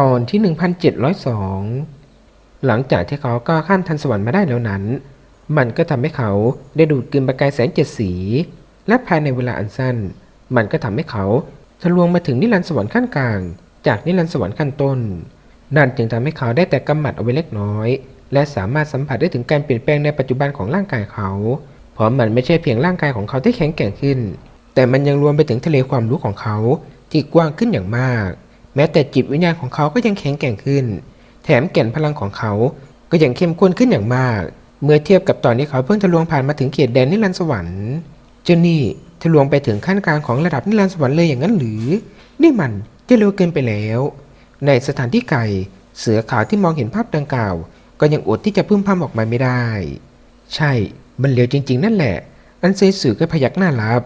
ตอนที่ 1702 หลังจากที่เขาก้าวข้ามทันสวรรค์มาได้แล้วนั้น มันก็ทำให้เขาได้ดูดกลืนประกายแสงเจ็ดสี และภายในเวลาอันสั้น มันก็ทำให้เขาทะลวงมาถึงนิรันดร์สวรรค์ขั้นกลาง จากนิรันดร์สวรรค์ขั้นต้น นั่นจึงทำให้เขาได้แต่กำหมัดเอาไว้เล็กน้อย และสามารถสัมผัสได้ถึงการเปลี่ยนแปลงในปัจจุบันของร่างกายเขาเพราะมันไม่ใช่เพียงร่างกายของเขาที่แข็งแกร่งขึ้น แต่มันยังรวมไปถึงทะเลความรู้ของเขาที่กว้างขึ้นอย่างมาก แม้แต่จิตวิญญาณของเขาก็ยังแข็งแกร่งขึ้น แถมแก่นพลังของเขาก็ยังเข้มข้นขึ้นอย่างมาก เมื่อเทียบกับตอนที่เขาเพิ่งทะลวงผ่านมาถึงเขตแดนนิรันดร์สวรรค์เจ้านี่ทะลวงไปถึงขั้นกลางของระดับนิรันดร์สวรรค์เลยอย่างนั้นหรือ นี่มันจะเร็วเกินไปแล้ว ในสถานที่ไกลเสือขาวที่มองเห็นภาพดังกล่าว ก็ยังอดที่จะพึ่มพำออกมาไม่ได้ ใช่ มันเร็วจริง ๆ นั่นแหละ อันเซสือก็พยักหน้ารับ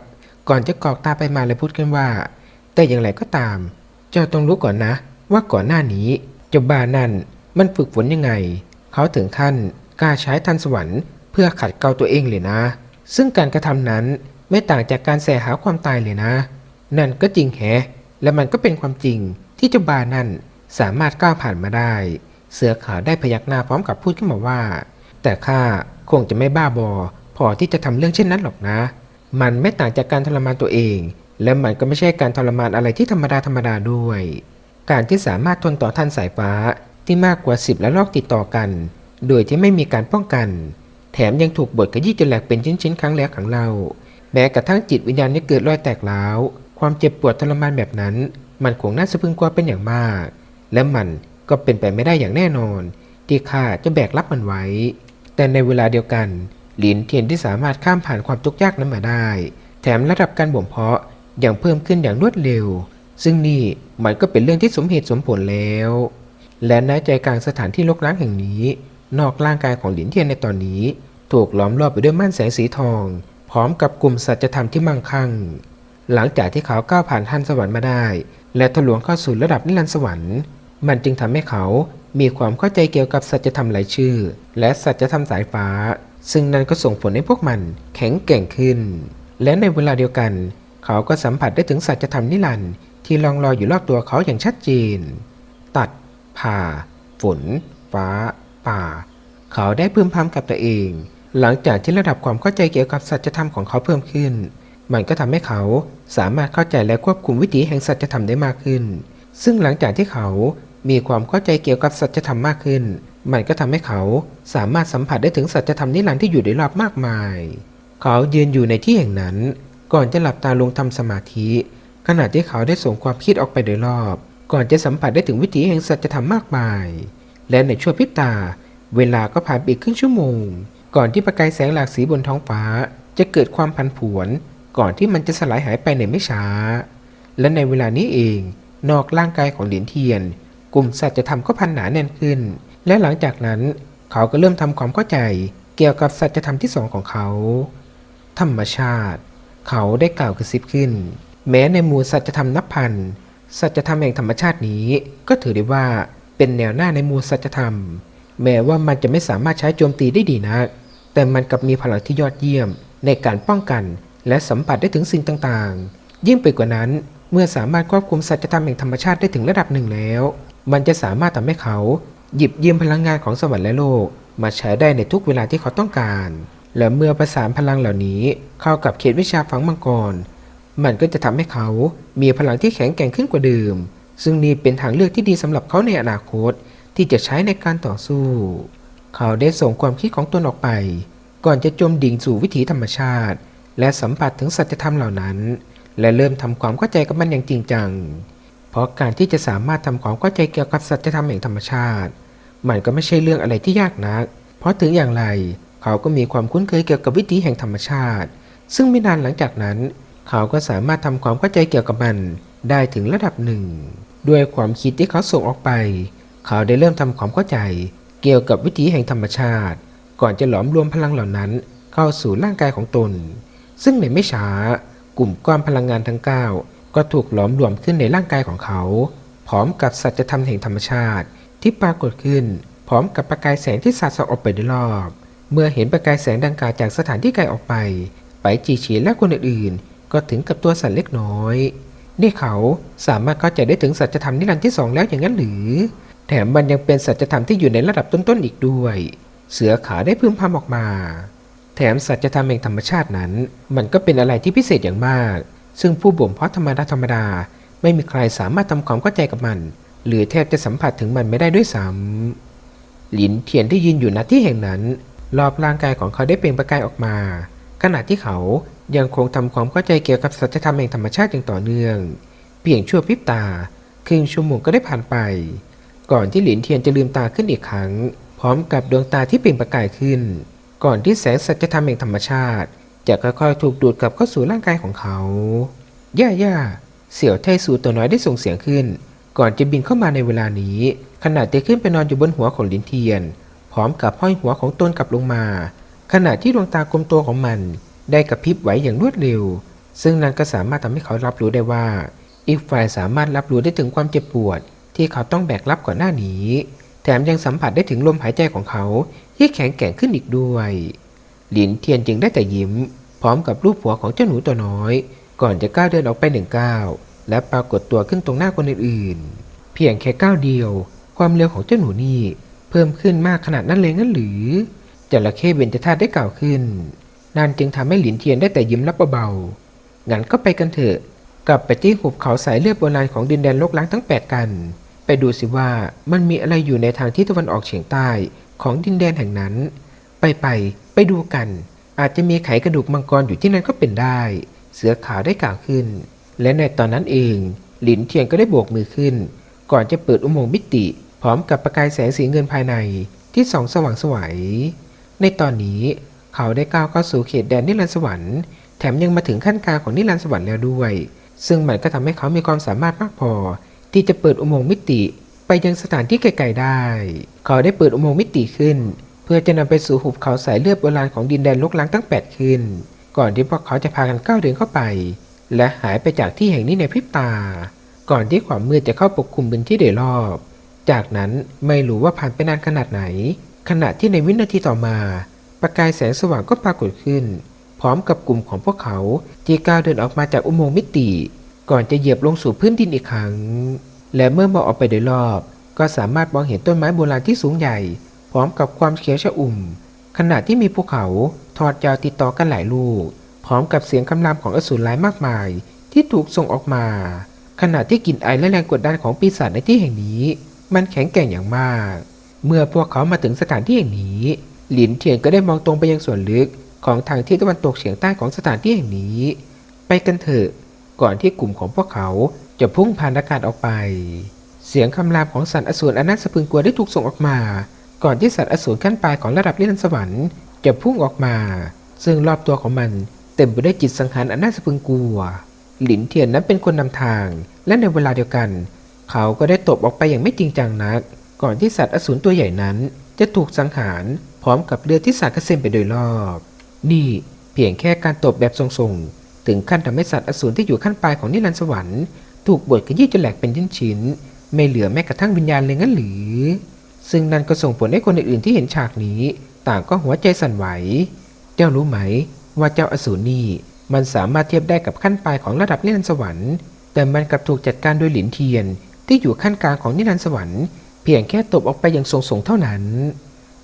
ก่อนจะกรอกตาไปมาและพูดกันว่า แต่อย่างไรก็ตาม เจ้าต้องรู้ก่อนนะ ว่าก่อนหน้านี้เจ้าบ้านั่นมันฝึกฝนยังไง เขาถึงขั้นกล้าใช้ทันสวรรค์เพื่อขัดเกลาตัวเองเลยนะ ซึ่งการกระทำนั้นไม่ต่างจากการแสหาความตายเลยนะ นั่นก็จริงแฮะ และมันก็เป็นความจริงที่เจ้าบานั่นสามารถก้าวผ่านมาได้ เสือขาวได้พยักหน้าพร้อมกับพูดขึ้นมาว่า แต่ข้าคงจะไม่บ้าบอ พอที่จะทำเรื่องเช่นนั้นหรอกนะ มันไม่ต่างจากการทรมานตัวเอง และมันก็ไม่ใช่การทรมานอะไรที่ธรรมดาธรรมดาด้วย การที่สามารถทนต่อท่านสายฟ้าที่มากกว่าสิบและลอกติดต่อกัน โดยที่ไม่มีการป้องกัน แถมยังถูกบดกระยี่จนแหลกเป็นชิ้นๆ ครั้งแล้วครั้งเล่า แม้กระทั่งจิตวิญญาณนี้เกิดรอยแตกร้าว ความเจ็บปวดทรมานแบบนั้น มันคงน่าสะพึงกลัวเป็นอย่างมาก และมันก็เป็นไปไม่ได้อย่างแน่นอน ที่ข้าจะแบกรับมันไว้ แต่ในเวลาเดียวกัน หลินเทียนที่สามารถข้ามผ่านความทุกข์ยากนั้นมาได้ แถมระดับการบ่มเพาะ อยังเพิ่มขึ้นอย่างรวดเร็ว ซึ่งนี่มันก็เป็นเรื่องที่สมเหตุสมผลแล้ว และณใจกลางสถานที่รกร้างแห่งนี้ นอกร่างกายของหลินเทียนในตอนนี้ ถูกล้อมรอบไปด้วยม่านแสงสีทอง พร้อมกับกลุ่มสัจธรรมที่มั่งคั่ง หลังจากที่เขาก้าวผ่านทันสวรรค์มาได้ และทะลวงเข้าสู่ระดับนิรันดร์สวรรค์ มันจึงทำให้เขามีความเข้าใจเกี่ยวกับสัจธรรมหลายชื่อ และสัจธรรมสายฟ้า ซึ่งนั่นก็ส่งผลให้พวกมันแข็งแกร่งขึ้น และในเวลาเดียวกัน เขาก็สัมผัสได้ถึงสัจธรรมนิรันดร์ที่ลองลอยอยู่รอบตัวเขาอย่างชัดเจน ตัด ผ่า ฝน ฟ้า ป่า เขาได้พึมพำกับตัวเอง หลังจากที่ระดับความเข้าใจเกี่ยวกับสัจธรรมของเขาเพิ่มขึ้น มันก็ทำให้เขาสามารถเข้าใจและควบคุมวิถีแห่งสัจธรรมได้มากขึ้น ซึ่งหลังจากที่เขามีความเข้าใจเกี่ยวกับสัจธรรมมากขึ้น มันก็ทำให้เขาสามารถสัมผัสได้ถึงสัจธรรมนิรันดร์ที่อยู่โดยรอบมากมาย เขายืนอยู่ในที่แห่งนั้น ก่อนจะหลับตาลงทำสมาธิ ขณะที่เขาได้ส่งความคิดออกไปโดยรอบ ก่อนจะสัมผัสได้ถึงวิถีแห่งสัจธรรมมากมาย และในชั่วพริบตา เวลาก็ผ่านไปอีกครึ่งชั่วโมง ก่อนที่ประกายแสงหลากสีบนท้องฟ้า จะเกิดความพันผวน ก่อนที่มันจะสลายหายไปในไม่ช้า และในเวลานี้เอง นอกร่างกายของเหลินเทียน กลุ่มสัจธรรมก็พันหนาแน่นขึ้น และหลังจากนั้นเขาก็เริ่มทำความเข้าใจ เกี่ยวกับสัจธรรมที่สองของเขา ธรรมชาติ เขาได้กล่าวกระซิบขึ้น แม้ในหมู่สัจธรรมนับพันสัจธรรมแห่งธรรมชาตินี้ ก็ถือได้ว่าเป็นแนวหน้าในหมู่สัจธรรม แม้ว่ามันจะไม่สามารถใช้โจมตีได้ดีนักแต่มันกลับมีพลังที่ยอดเยี่ยม ในการป้องกัน และสัมผัสได้ถึงสิ่งต่างๆ ยิ่งไปกว่านั้นเมื่อสามารถควบคุมสัจธรรมแห่งธรรมชาติได้ถึงระดับหนึ่งแล้ว มันจะสามารถทำให้เขาหยิบยืมพลังงานของสวรรค์และโลก มาใช้ได้ในทุกเวลาที่เขาต้องการ และเมื่อประสานพลังเหล่านี้เข้ากับเขตวิชาฝังมังกร มันก็จะทำให้เขามีพลังที่แข็งแกร่งขึ้นกว่าเดิม ซึ่งนี่เป็นทางเลือกที่ดีสำหรับเขาในอนาคตที่จะใช้ในการต่อสู้ เขาได้ส่งความคิดของตนออกไป ก่อนจะจมดิ่งสู่วิถีธรรมชาติ และสัมผัสถึงสัจธรรมเหล่านั้น และเริ่มทำความเข้าใจกับมันอย่างจริงจัง เพราะการที่จะสามารถทำความเข้าใจเกี่ยวกับสัจธรรมแห่งธรรมชาติ มันก็ไม่ใช่เรื่องอะไรที่ยากนัก เพราะถึงอย่างไร เขาก็มีความคุ้นเคยเกี่ยวกับวิถีแห่งธรรมชาติ ซึ่งไม่นานหลังจากนั้น เขาก็สามารถทำความเข้าใจเกี่ยวกับมันได้ถึงระดับหนึ่ง ด้วยความคิดที่เขาส่งออกไป เขาได้เริ่มทำความเข้าใจ เกี่ยวกับวิถีแห่งธรรมชาติ ก่อนจะหลอมรวมพลังเหล่านั้น เข้าสู่ร่างกายของตน ซึ่งในไม่ช้ากลุ่มก้อนพลังงานทั้ง 9 ก็ถูกหลอมรวมขึ้นในร่างกายของเขา พร้อมกับสัจธรรมแห่งธรรมชาติที่ปรากฏขึ้น พร้อมกับประกายแสงที่สาดส่องออกไปโดยรอบ เมื่อเห็นประกายแสงดังกล่าวจากสถานที่ไกลออกไป ไปจีฉีและคนอื่นๆ ก็ถึงกับตัวสั่นเล็กน้อย นี่เขาสามารถเข้าใจได้ถึงสัจธรรมนิรันดร์ที่สองแล้วอย่างนั้นหรือ แถมมันยังเป็นสัจธรรมที่อยู่ในระดับต้นๆอีกด้วย เสือขาได้พึมพำออกมา แถมสัจธรรมแห่งธรรมชาตินั้น มันก็เป็นอะไรที่พิเศษอย่างมาก ซึ่งผู้บ่มเพาะธรรมดาธรรมดา ไม่มีใครสามารถทำความเข้าใจกับมัน หรือแทบจะสัมผัสถึงมันไม่ได้ด้วยซ้ำหลินเทียนที่ยืนอยู่ณที่แห่งนั้น รอบร่างกายของเขาได้เปล่งประกายออกมา ขณะที่เขายังคงทำความเข้าใจเกี่ยวกับสัจธรรมแห่งธรรมชาติอย่างต่อเนื่อง เพียงชั่วพริบตาครึ่งชั่วโมงก็ได้ผ่านไป ก่อนที่หลินเทียนจะลืมตาขึ้นอีกครั้ง พร้อมกับดวงตาที่เปล่งประกายขึ้น ก่อนที่แสงสัจธรรมแห่งธรรมชาติ จะค่อยๆถูกดูดกลับเข้าสู่ร่างกายของเขาย่าย่าเสี่ยวไทสูตัวน้อยได้ส่งเสียงขึ้น ก่อนจะบินเข้ามาในเวลานี้ ขณะที่ขึ้นไปนอนอยู่บนหัวของลินเทียน ร้อมกับห้อยหัวของตนกลับลงมา ขณะที่ดวงตากลมโตของมัน ได้กระพริบไหวอย่างรวดเร็ว ซึ่งนั่นก็สามารถทำให้เขารับรู้ได้ว่า อีกฝ่ายสามารถรับรู้ได้ถึงความเจ็บปวด ที่เขาต้องแบกรับก่อนหน้านี้ แถมยังสัมผัสได้ถึงลมหายใจของเขาที่แข็งแกร่งขึ้นอีกด้วย หลินเทียนจึงได้แต่ยิ้ม พร้อมกับรูปหัวของเจ้าหนูตัวน้อย ก่อนจะก้าวเดินออกไปหนึ่งก้าวและปรากฏตัวขึ้นตรงหน้าคนอื่นๆ เพียงแค่ก้าวเดียว ความเร็วของเจ้าหนูนี่ เพิ่มขึ้นมากขนาดนั้นเลยงั้นหรือจระเข้เบญจธาตุได้กล่าวขึ้นนั่นจึงทำให้หลินเทียนได้แต่ยิ้มรับเบาๆงั้นก็ไปกันเถอะ กลับไปที่หุบเขาสายเลือดโบราณของดินแดนโลกล้างทั้งแปดกัน ไปดูสิว่ามันมีอะไรอยู่ในทางทิศตะวันออกเฉียงใต้ของดินแดนแห่งนั้น ไปไปๆไปดูกัน อาจจะมีไขกระดูกมังกรอยู่ที่นั่นก็เป็นได้ เสือขาวได้กล่าวขึ้น และในตอนนั้นเอง หลินเทียนก็ได้โบกมือขึ้น ก่อนจะเปิดอุโมงค์มิติ พร้อมกับประกายแสงสีเงินภายในที่ส่องสว่างสวย ในตอนนี้เขาได้ก้าวเข้าสู่เขตแดนนิรันดร์สวรรค์แถมยังมาถึงขั้นกลางของนิรันดร์สวรรค์แล้วด้วย ซึ่งมันก็ทำให้เขามีความสามารถมากพอ ที่จะเปิดอุโมงค์มิติไปยังสถานที่ไกลๆได้ เขาได้เปิดอุโมงค์มิติขึ้น เพื่อจะนำไปสู่หุบเขาสายเลือดโบราณของดินแดนลกล้างทั้งแปดขึ้น ก่อนที่พวกเขาจะพากันก้าวเดินเข้าไป และหายไปจากที่แห่งนี้ในพริบตา ก่อนที่ความมืดจะเข้าปกคลุมพื้นที่โดยรอบ จากนั้นไม่รู้ว่าผ่านไปนานขนาดไหน ขณะที่ในวินาทีต่อมา ประกายแสงสว่างก็ปรากฏขึ้น พร้อมกับกลุ่มของพวกเขาที่ก้าวเดินออกมาจากอุโมงค์มิติ ก่อนจะเหยียบลงสู่พื้นดินอีกครั้ง และเมื่อมองออกไปโดยรอบ ก็สามารถมองเห็นต้นไม้โบราณที่สูงใหญ่ พร้อมกับความเขียวชอุ่ม ขณะที่มีภูเขาทอดยาวติดต่อกันหลายลูก พร้อมกับเสียงคำรามของอสูรร้ายมากมาย ที่ถูกส่งออกมา ขณะที่กลิ่นไอและแรงกดดันของปีศาจในที่แห่งนี้ มันแข็งแกร่งอย่างมาก เมื่อพวกเขามาถึงสถานที่แห่งนี้ หลินเทียนก็ได้มองตรงไปยังส่วนลึกของทางทิศตะวันตกเฉียงใต้ของสถานที่แห่งนี้ ไปกันเถอะ ก่อนที่กลุ่มของพวกเขาจะพุ่งผ่านอากาศออกไป เสียงคำรามของสัตว์อสูรอันน่าสะพรึงกลัวได้ถูกส่งออกมา ก่อนที่สัตว์อสูรขั้นปลายของระดับนิรันดร์สวรรค์จะพุ่งออกมา ซึ่งรอบตัวของมันเต็มไปด้วยจิตสังหารอันน่าสะพรึงกลัว หลินเทียนนั้นเป็นคนนำทาง และในเวลาเดียวกัน เขาก็ได้ตบออกไปอย่างไม่จริงจังนัก ก่อนที่สัตว์อสูรตัวใหญ่นั้น จะถูกสังหารพร้อมกับเลือดที่สาดกระเซ็นไปโดยรอบ นี่เพียงแค่การตบแบบทรงๆ ถึงขั้นทำให้สัตว์อสูรที่อยู่ขั้นปลายของนิรันดร์สวรรค์ถูกบดขยี้จนแหลกเป็นชิ้นๆไม่เหลือแม้กระทั่งวิญญาณเลยงั้นหรือ ซึ่งนั่นก็ส่งผลให้คนอื่นๆที่เห็นฉากนี้ ต่างก็หัวใจสั่นไหว เจ้ารู้ไหม ว่าเจ้าอสูรนี่มันสามารถเทียบได้กับขั้นปลายของระดับนิรันดร์สวรรค์ แต่มันกลับถูกจัดการโดยหลินเทียน ที่อยู่ขั้นกลางของนิรันดร์สวรรค์เพียงแค่ตบออกไปอย่างทรงๆเท่านั้น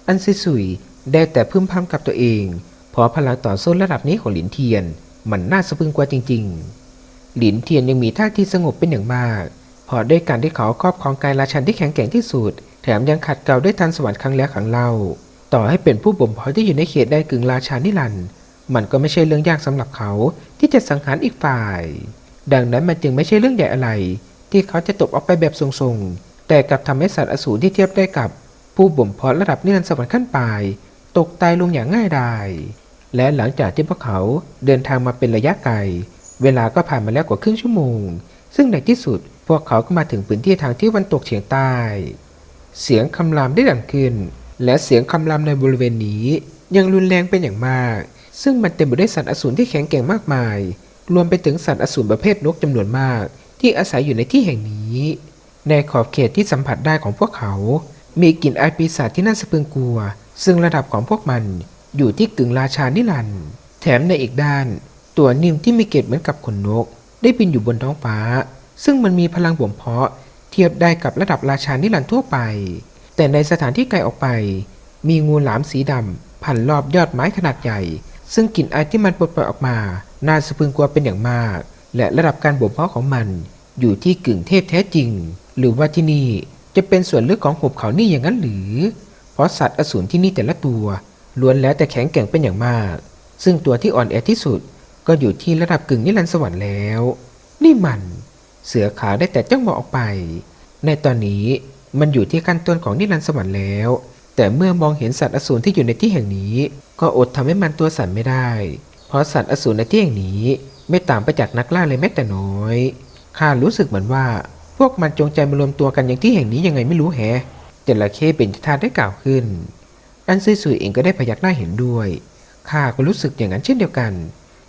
อันซิสุยได้แต่พึมพำกับตัวเองเพราะพลังต่อสู้ระดับนี้ของหลินเทียน มันน่าสะพึงกว่าจริง ๆ หลินเทียนยังมีท่าทีสงบเป็นอย่างมากพราะด้วยการที่เขาครอบครองกายราชันที่แข็งแกร่งที่สุด แถมยังขัดเกลาด้วยทันสวรรค์ครั้งแล้วครั้งเล่า ต่อให้เป็นผู้บ่มเพาะที่อยู่ในเขตแดนกึ่งราชานิรันดร์มันก็ไม่ใช่เรื่องยากสำหรับเขาที่จะสังหารอีกฝ่าย ดังนั้นมันจึงไม่ใช่เรื่องใหญ่อะไร ที่เขาจะตบออกไปแบบทรงๆ แต่กลับทำให้สัตว์อสูรที่เทียบได้กับผู้บ่มเพาะระดับนิรันดร์สวรรค์ขั้นปลายตกตายลงอย่างง่ายดายและหลังจากที่พวกเขาเดินทางมาเป็นระยะไกล เวลาก็ผ่านมาแล้วกว่าครึ่งชั่วโมง ซึ่งในที่สุดพวกเขาก็มาถึงพื้นที่ทางที่วันตกเฉียงใต้ เสียงคำรามได้ดังขึ้น และเสียงคำรามในบริเวณนี้ ยังรุนแรงเป็นอย่างมาก ซึ่งมันเต็มไปด้วยสัตว์อสูรที่แข็งแกร่งมากมาย รวมไปถึงสัตว์อสูรประเภทนกจำนวนมาก ที่อาศัยอยู่ในที่แห่งนี้ ในขอบเขตที่สัมผัสได้ของพวกเขา มีกลิ่นอายปีศาจที่น่าสะพรึงกลัว ซึ่งระดับของพวกมันอยู่ที่กึ่งราชานิรันด์แถมในอีกด้าน ตัวนิ่มที่มีเกล็ดเหมือนกับขนนก ได้บินอยู่บนท้องฟ้า ซึ่งมันมีพลังบ่มเพาะ เทียบได้กับระดับราชานิรันด์ทั่วไป แต่ในสถานที่ไกลออกไป มีงูหลามสีดำพันรอบยอดไม้ขนาดใหญ่ ซึ่งกลิ่นไอที่มันปลดปล่อยออกมาน่าสะพรึงกลัวเป็นอย่างมาก และระดับการบ่มเพาะของมัน อยู่ที่กึ่งเทพแท้จริง หรือว่าที่นี่จะเป็นส่วนลึกของหุบเขานี่อย่างนั้นหรือ เพราะสัตว์อสูรที่นี่แต่ละตัวล้วนแล้วแต่แข็งแกร่งเป็นอย่างมาก ซึ่งตัวที่อ่อนแอที่สุดก็อยู่ที่ระดับกึ่งนิรันดร์สวรรค์แล้ว นี่มัน เสือขาวได้แต่จ้องมองออกไป ในตอนนี้มันอยู่ที่ขั้นต้นของนิรันดร์สวรรค์แล้ว แต่เมื่อมองเห็นสัตว์อสูรที่อยู่ในที่แห่งนี้ ก็อดทำให้มันตัวสั่นไม่ได้ เพราะสัตว์อสูรในที่แห่งนี้ไม่ต่างไปจากนักล่าเลยแม้แต่น้อย ข้ารู้สึกเหมือนว่า พวกมันจงใจมารวมตัวกันอย่างที่แห่งนี้ยังไงไม่รู้แฮะจระเข้เป็นทาสได้กล่าวขึ้น อันซุยซุยเองก็ได้พยักหน้าเห็นด้วย ข้าก็รู้สึกอย่างนั้นเช่นเดียวกัน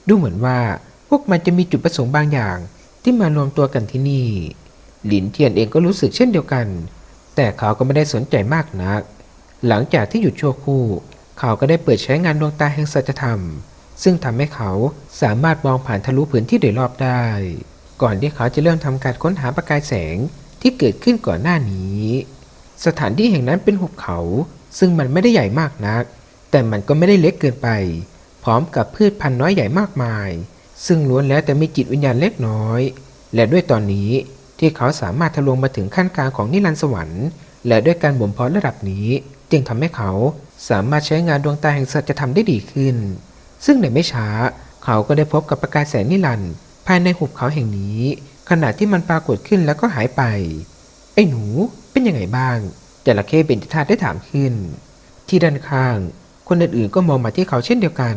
ดูเหมือนว่าพวกมันจะมีจุดประสงค์บางอย่าง ที่มารวมตัวกันที่นี่ หลินเทียนเองก็รู้สึกเช่นเดียวกัน แต่เขาก็ไม่ได้สนใจมากนัก หลังจากที่หยุดชั่วครู่ เขาก็ได้เปิดใช้งานดวงตาแห่งสัจธรรม ซึ่งทำให้เขาสามารถมองผ่านทะลุพื้นที่โดยรอบได้ ก่อนที่เขาจะเริ่มทำการค้นหาประกายแสงที่เกิดขึ้นก่อนหน้านี้ สถานที่แห่งนั้นเป็นหุบเขา ซึ่งมันไม่ได้ใหญ่มากนัก แต่มันก็ไม่ได้เล็กเกินไป พร้อมกับพืชพันธุ์น้อยใหญ่มากมาย ซึ่งล้วนแล้วแต่มีจิตวิญญาณเล็กน้อย และด้วยตอนนี้ที่เขาสามารถทะลวงมาถึงขั้นกลางของนิรันดร์สวรรค์ และด้วยการบ่มเพาะระดับนี้ จึงทำให้เขาสามารถใช้งานดวงตาแห่งสัจธรรมได้ดีขึ้น ซึ่งในไม่ช้าเขาก็ได้พบกับประกายแสงนิรันดร์ ภายในหุบเขาแห่งนี้ ขณะที่มันปรากฏขึ้นแล้วก็หายไป ไอ้หนูเป็นยังไงบ้างจระเข้เป็นทาได้ถามขึ้น ที่ด้านข้าง คนอื่นๆก็มองมาที่เขาเช่นเดียวกัน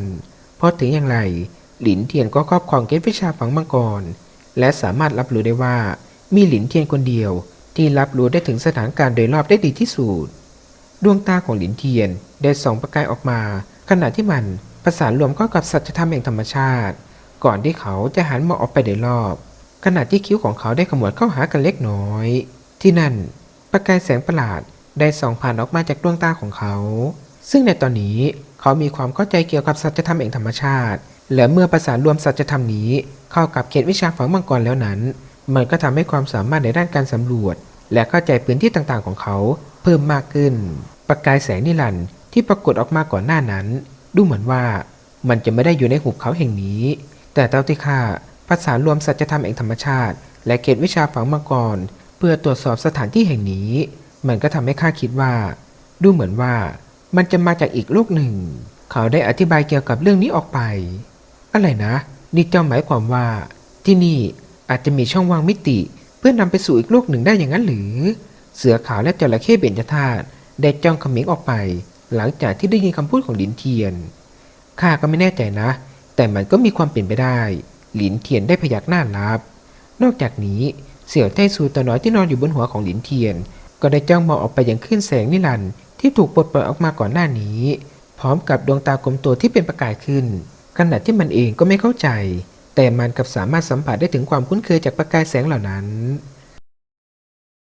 เพราะถึงอย่างไร หลินเทียนก็ครอบครองเกตวิชาฝังมังกร และสามารถรับรู้ได้ว่า มีหลินเทียนคนเดียว ที่รับรู้ได้ถึงสถานการณ์โดยรอบได้ดีที่สุดดวงตาของหลินเทียนได้ส่องประกายออกมา ขณะที่มันประสานรวมเข้ากับสัจธรรมแห่งธรรมชาติ ก่อนที่เขาจะหันมองออกไปโดยรอบขณะที่คิ้วของเขาได้ขมวดเข้าหากันเล็กน้อย ที่นั่น ประกายแสงประหลาดได้ส่องผ่านออกมาจากดวงตาของเขา ซึ่งในตอนนี้เขามีความเข้าใจเกี่ยวกับสัจธรรมแห่งธรรมชาติ และเมื่อประสานรวมสัจธรรมนี้ เข้ากับเขตวิชาฝังมังกรแล้วนั้น มันก็ทำให้ความสามารถในด้านการสำรวจ และเข้าใจพื้นที่ต่างๆของเขา เพิ่มมากขึ้น ประกายแสงนิรันดร์ที่ปรากฏออกมาก่อนหน้านั้น ดูเหมือนว่ามันจะไม่ได้อยู่ในหุบเขาแห่งนี้ แต่เต้าที่ข้าประสานรวมสัจธรรมแห่งธรรมชาติ และเขตวิชาฝังมังกรเพื่อตรวจสอบสถานที่แห่งนี้ มันก็ทำให้ข้าคิดว่า ดูเหมือนว่า มันจะมาจากอีกโลกหนึ่ง เขาได้อธิบายเกี่ยวกับเรื่องนี้ออกไป อะไรนะ นี่เจ้าหมายความว่า ที่นี่อาจจะมีช่องว่างมิติ เพื่อนำไปสู่อีกโลกหนึ่งได้อย่างนั้นหรือ เสือขาวและจระเข้เบญจธาตุได้จ้องเขมิงออกไป หลังจากที่ได้ยินคำพูดของหลินเทียนข้าก็ไม่แน่ใจนะ แต่มันก็มีความเป็นไปได้ หลินเทียนได้พยักหน้ารับ นอกจากนี้เสี่ยวไต้ซูตัวน้อยที่นอนอยู่บนหัวของหลินเทียน ก็ได้จ้องมองออกไปยังขึ้นแสงนิรันด์ที่ถูกปลดปล่อยออกมาก่อนหน้านี้ พร้อมกับดวงตากลมโตที่เป็นประกายขึ้นขณะที่มันเองก็ไม่เข้าใจ แต่มันกับสามารถสัมผัสได้ถึงความคุ้นเคยจากประกายแสงเหล่านั้น